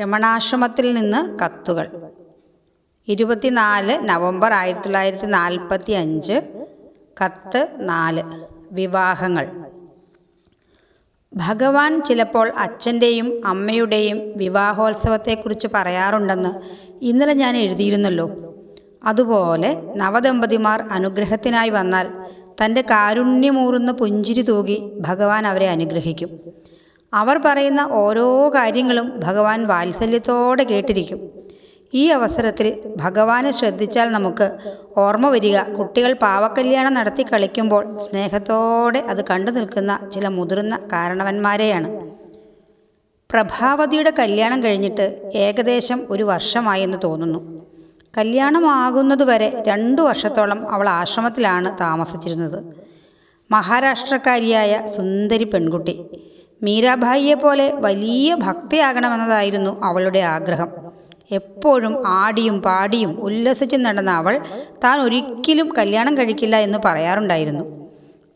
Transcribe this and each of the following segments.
രമണാശ്രമത്തിൽ നിന്ന് കത്തുകൾ. ഇരുപത്തിനാല് നവംബർ ആയിരത്തി തൊള്ളായിരത്തി നാൽപ്പത്തി അഞ്ച് കത്ത് നാല് വിവാഹങ്ങൾ. ഭഗവാൻ ചിലപ്പോൾ അച്ഛന്റെയും അമ്മയുടെയും വിവാഹോത്സവത്തെക്കുറിച്ച് പറയാറുണ്ടെന്ന് ഇന്നലെ ഞാൻ എഴുതിയിരുന്നല്ലോ. അതുപോലെ നവദമ്പതിമാർ അനുഗ്രഹത്തിനായി വന്നാൽ തന്റെ കാരുണ്യമൂറുന്ന പുഞ്ചിരി തൂകി ഭഗവാൻ അവരെ അനുഗ്രഹിക്കും. അവർ പറയുന്ന ഓരോ കാര്യങ്ങളും ഭഗവാൻ വാത്സല്യത്തോടെ കേട്ടിരിക്കും. ഈ അവസരത്തിൽ ഭഗവാനെ ശ്രദ്ധിച്ചാൽ നമുക്ക് ഓർമ്മ വരിക. കുട്ടികൾ പാവക്കല്യാണം നടത്തി കളിക്കുമ്പോൾ സ്നേഹത്തോടെ അത് കണ്ടു നിൽക്കുന്ന ചില മുതിർന്ന കാരണവന്മാരെയാണ്. പ്രഭാവതിയുടെ കല്യാണം കഴിഞ്ഞിട്ട് ഏകദേശം ഒരു വർഷമായെന്ന് തോന്നുന്നു. കല്യാണമാകുന്നതുവരെ രണ്ടു വർഷത്തോളം അവൾ ആശ്രമത്തിലാണ് താമസിച്ചിരുന്നത്. മഹാരാഷ്ട്രക്കാരിയായ സുന്ദരി പെൺകുട്ടി. മീരാഭായിയെ പോലെ വലിയ ഭക്തയാകണമെന്നതായിരുന്നു അവളുടെ ആഗ്രഹം. എപ്പോഴും ആടിയും പാടിയും ഉല്ലസിച്ചും നടന്ന അവൾ താൻ ഒരിക്കലും കല്യാണം കഴിക്കില്ല എന്ന് പറയാറുണ്ടായിരുന്നു.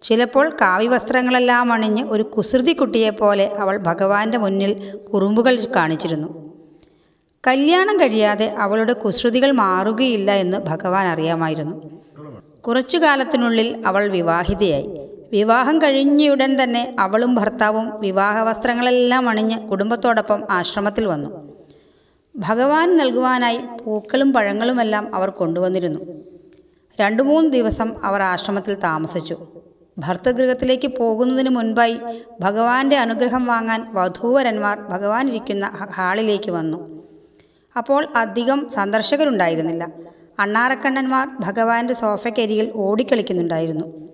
ചിലപ്പോൾ കാവ്യവസ്ത്രങ്ങളെല്ലാം അണിഞ്ഞ് ഒരു കുസൃതി കുട്ടിയെപ്പോലെ അവൾ ഭഗവാന്റെ മുന്നിൽ കുറുമ്പുകൾ കാണിച്ചിരുന്നു. കല്യാണം കഴിയാതെ അവളുടെ കുസൃതികൾ മാറുകയില്ല എന്ന് ഭഗവാൻ അറിയാമായിരുന്നു. കുറച്ചു കാലത്തിനുള്ളിൽ അവൾ വിവാഹിതയായി. വിവാഹം കഴിഞ്ഞയുടൻ തന്നെ അവളും ഭർത്താവും വിവാഹ വസ്ത്രങ്ങളെല്ലാം അണിഞ്ഞ് കുടുംബത്തോടൊപ്പം ആശ്രമത്തിൽ വന്നു. ഭഗവാൻ നൽകുവാനായി പൂക്കളും പഴങ്ങളുമെല്ലാം അവർ കൊണ്ടുവന്നിരുന്നു. രണ്ടു മൂന്ന് ദിവസം അവർ ആശ്രമത്തിൽ താമസിച്ചു. ഭർത്തഗൃഹത്തിലേക്ക് പോകുന്നതിന് മുൻപായി ഭഗവാന്റെ അനുഗ്രഹം വാങ്ങാൻ വധൂവരന്മാർ ഭഗവാൻ ഇരിക്കുന്ന ഹാളിലേക്ക് വന്നു. അപ്പോൾ അധികം സന്ദർശകരുണ്ടായിരുന്നില്ല. അണ്ണാറക്കണ്ണന്മാർ ഭഗവാന്റെ സോഫയ്ക്കരികിൽ ഓടിക്കളിക്കുന്നുണ്ടായിരുന്നു.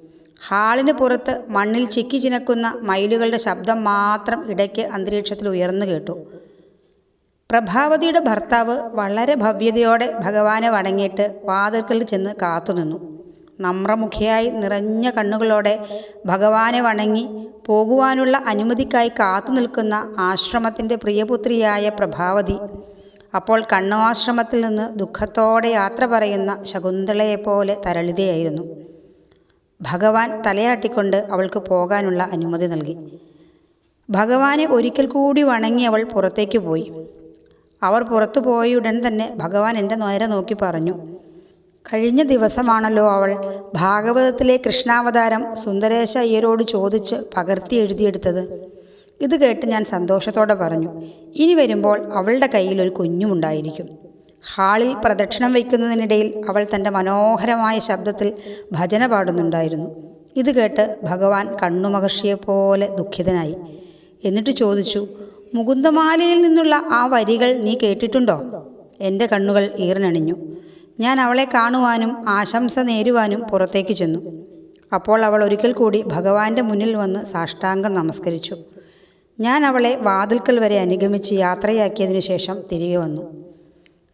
ഹാളിന് പുറത്ത് മണ്ണിൽ ചിക്കി ചിനക്കുന്ന മയിലുകളുടെ ശബ്ദം മാത്രം ഇടയ്ക്ക് അന്തരീക്ഷത്തിൽ ഉയർന്നു കേട്ടു. പ്രഭാവതിയുടെ ഭർത്താവ് വളരെ ഭവ്യതയോടെ ഭഗവാനെ വണങ്ങിയിട്ട് വാതിൽക്കൽ ചെന്ന് കാത്തുനിന്നു നമ്രമുഖിയായി നിറഞ്ഞ കണ്ണുകളോടെ ഭഗവാനെ വണങ്ങി പോകുവാനുള്ള അനുമതിക്കായി കാത്തു നിൽക്കുന്ന ആശ്രമത്തിന്റെ പ്രിയപുത്രിയായ പ്രഭാവതി അപ്പോൾ കണ്ണുആശ്രമത്തിൽ നിന്ന് ദുഃഖത്തോടെ യാത്ര പറയുന്ന ശകുന്തളയെപ്പോലെ തരളിതയായിരുന്നു. ഭഗവാൻ തലയാട്ടിക്കൊണ്ട് അവൾക്ക് പോകാനുള്ള അനുമതി നൽകി. ഭഗവാനെ ഒരിക്കൽ കൂടി വണങ്ങി അവൾ പുറത്തേക്ക് പോയി. അവർ പുറത്തു പോയ ഉടൻ തന്നെ ഭഗവാൻ എന്റെ നേരെ നോക്കി പറഞ്ഞു കഴിഞ്ഞ ദിവസമാണല്ലോ അവൾ ഭാഗവതത്തിലെ കൃഷ്ണാവതാരം സുന്ദരേശ അയ്യരോട് ചോദിച്ച് പകർത്തി എഴുതിയെടുത്തത്. ഇത് കേട്ട് ഞാൻ സന്തോഷത്തോടെ പറഞ്ഞു ഇനി വരുമ്പോൾ അവളുടെ കയ്യിൽ ഒരു കുഞ്ഞുമുണ്ടായിരിക്കും ഹാളിൽ പ്രദക്ഷിണം വയ്ക്കുന്നതിനിടയിൽ അവൾ തന്റെ മനോഹരമായ ശബ്ദത്തിൽ ഭജന പാടുന്നുണ്ടായിരുന്നു. ഇത് കേട്ട് ഭഗവാൻ കണ്ണുമഹർഷിയെപ്പോലെ ദുഃഖിതനായി. എന്നിട്ട് ചോദിച്ചു മുകുന്ദമാലയിൽ നിന്നുള്ള ആ വരികൾ നീ കേട്ടിട്ടുണ്ടോ? എന്റെ കണ്ണുകൾ ഈറിനണിഞ്ഞു. ഞാൻ അവളെ കാണുവാനും ആശംസ നേരുവാനും പുറത്തേക്ക് ചെന്നു. അപ്പോൾ അവൾ ഒരിക്കൽ കൂടി ഭഗവാന്റെ മുന്നിൽ വന്ന് സാഷ്ടാംഗം നമസ്കരിച്ചു. ഞാൻ അവളെ വാതിൽക്കൽ വരെ അനുഗമിച്ച് യാത്രയാക്കിയതിനു ശേഷം തിരികെ വന്നു.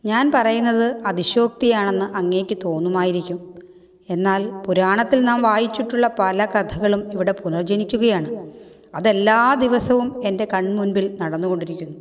ഞാൻ പറയുന്നത് അതിശോക്തിയാണെന്ന് അങ്ങേക്ക് തോന്നുമായിരിക്കും. എന്നാൽ പുരാണത്തിൽ നാം വായിച്ചിട്ടുള്ള പല കഥകളും ഇവിടെ പുനർജനിക്കുകയാണ്. അതെല്ലാ ദിവസവും എന്റെ കൺമുൻപിൽ നടന്നുകൊണ്ടിരിക്കുന്നു.